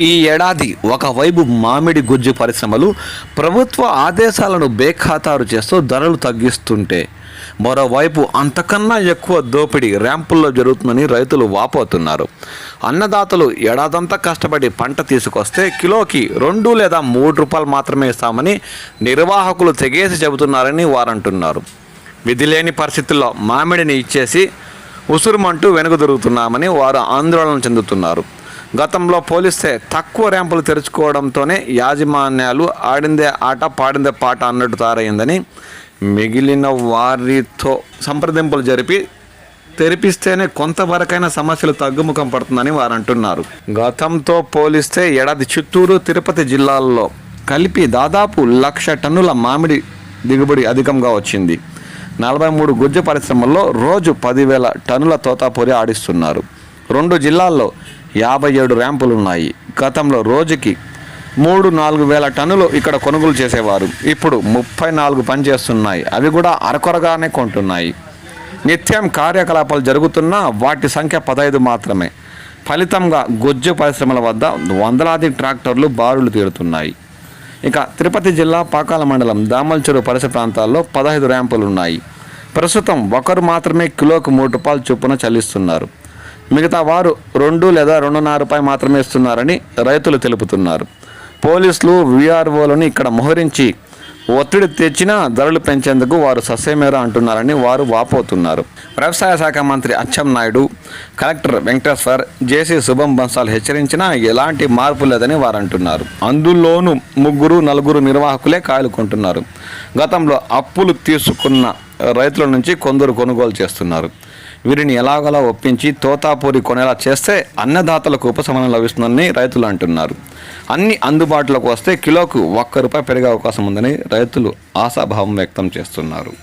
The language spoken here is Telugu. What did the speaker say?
ఈ ఏడాది ఒకవైపు మామిడి గుజ్జు పరిశ్రమలు ప్రభుత్వ ఆదేశాలను బేఖాతారు చేస్తూ ధరలు తగ్గిస్తుంటే మరోవైపు అంతకన్నా ఎక్కువ దోపిడీ ర్యాంపుల్లో జరుగుతుందని రైతులు వాపోతున్నారు. అన్నదాతలు ఏడాదంతా కష్టపడి పంట తీసుకొస్తే కిలోకి రెండు లేదా మూడు రూపాయలు మాత్రమే ఇస్తామని నిర్వాహకులు తెగేసి చెబుతున్నారని వారంటున్నారు. విధి లేని పరిస్థితుల్లో మామిడిని ఇచ్చేసి ఉసురుమంటూ వెనుక దొరుకుతున్నామని వారు ఆందోళన చెందుతున్నారు. గతంలో పోలిస్తే తక్కువ ర్యాంపులు తెరుచుకోవడంతోనే యాజమాన్యాలు ఆడిందే ఆట పాడిందే పాట అన్నట్టు తయారైందని మిగిలిన వారితో సంప్రదింపులు జరిపి తెరిపిస్తేనే కొంతవరకైనా సమస్యలు తగ్గుముఖం పడుతుందని వారు అంటున్నారు. గతంతో పోలిస్తే ఏడాది చిత్తూరు తిరుపతి జిల్లాల్లో కలిపి దాదాపు లక్ష టన్నుల మామిడి దిగుబడి అధికంగా వచ్చింది. నలభై మూడు గుజ్జు పరిశ్రమల్లో రోజు పదివేల టన్నుల తోతాపూరి ఆడిస్తున్నారు. రెండు జిల్లాల్లో యాభై ఏడు ర్యాంపులు ఉన్నాయి గతంలో రోజుకి మూడు నాలుగు వేల టన్నులు ఇక్కడ కొనుగోలు చేసేవారు. ఇప్పుడు ముప్పై నాలుగు పనిచేస్తున్నాయి. అవి కూడా అరకొరగానే కొంటున్నాయి. నిత్యం కార్యకలాపాలు జరుగుతున్నా వాటి సంఖ్య పదహైదు మాత్రమే. ఫలితంగా గుజ్జు పరిశ్రమల వద్ద వందలాది ట్రాక్టర్లు బారులు తీరుతున్నాయి. ఇక తిరుపతి జిల్లా పాకాల మండలం దామల్చెరు పరిసర ప్రాంతాల్లో పదహైదు ర్యాంపులు ఉన్నాయి ప్రస్తుతం ఒకరు మాత్రమే కిలోకు మూడు రూపాయలు చొప్పున చెల్లిస్తున్నారు. మిగతా వారు రెండు లేదా రెండున్నర రూపాయి మాత్రమే ఇస్తున్నారని రైతులు తెలుపుతున్నారు. పోలీసులు వీఆర్ఓలను ఇక్కడ మోహరించి ఒత్తిడి తెచ్చినా ధరలు పెంచేందుకు వారు ససేమేర అంటున్నారని వారు వాపోతున్నారు. వ్యవసాయ శాఖ మంత్రి అచ్చెం నాయుడు కలెక్టర్ వెంకటేశ్వర్ జేసీ శుభం బన్సాల్ హెచ్చరించినా ఎలాంటి మార్పు లేదని వారు అంటున్నారు. అందులోనూ ముగ్గురు నలుగురు నిర్వాహకులే కాయలుకుంటున్నారు. గతంలో అప్పులు తీసుకున్న రైతుల నుంచి కొందరు కొనుగోలు చేస్తున్నారు. వీరిని ఎలాగోలా ఒప్పించి తోతాపూరి కొనేలా చేస్తే అన్నదాతలకు ఉపశమనం లభిస్తుందని రైతులు అంటున్నారు. అన్ని అందుబాటులోకి వస్తే కిలోకు ఒక్క రూపాయి పెరిగే అవకాశం ఉందని రైతులు ఆశాభావం వ్యక్తం చేస్తున్నారు.